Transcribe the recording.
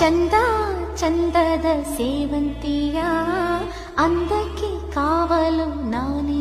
ಚಂದ ಚಂದದ ಸೇವಂತಿಯ ಅಂದಕ್ಕೆ ಕಾವಲು ನಾನೇ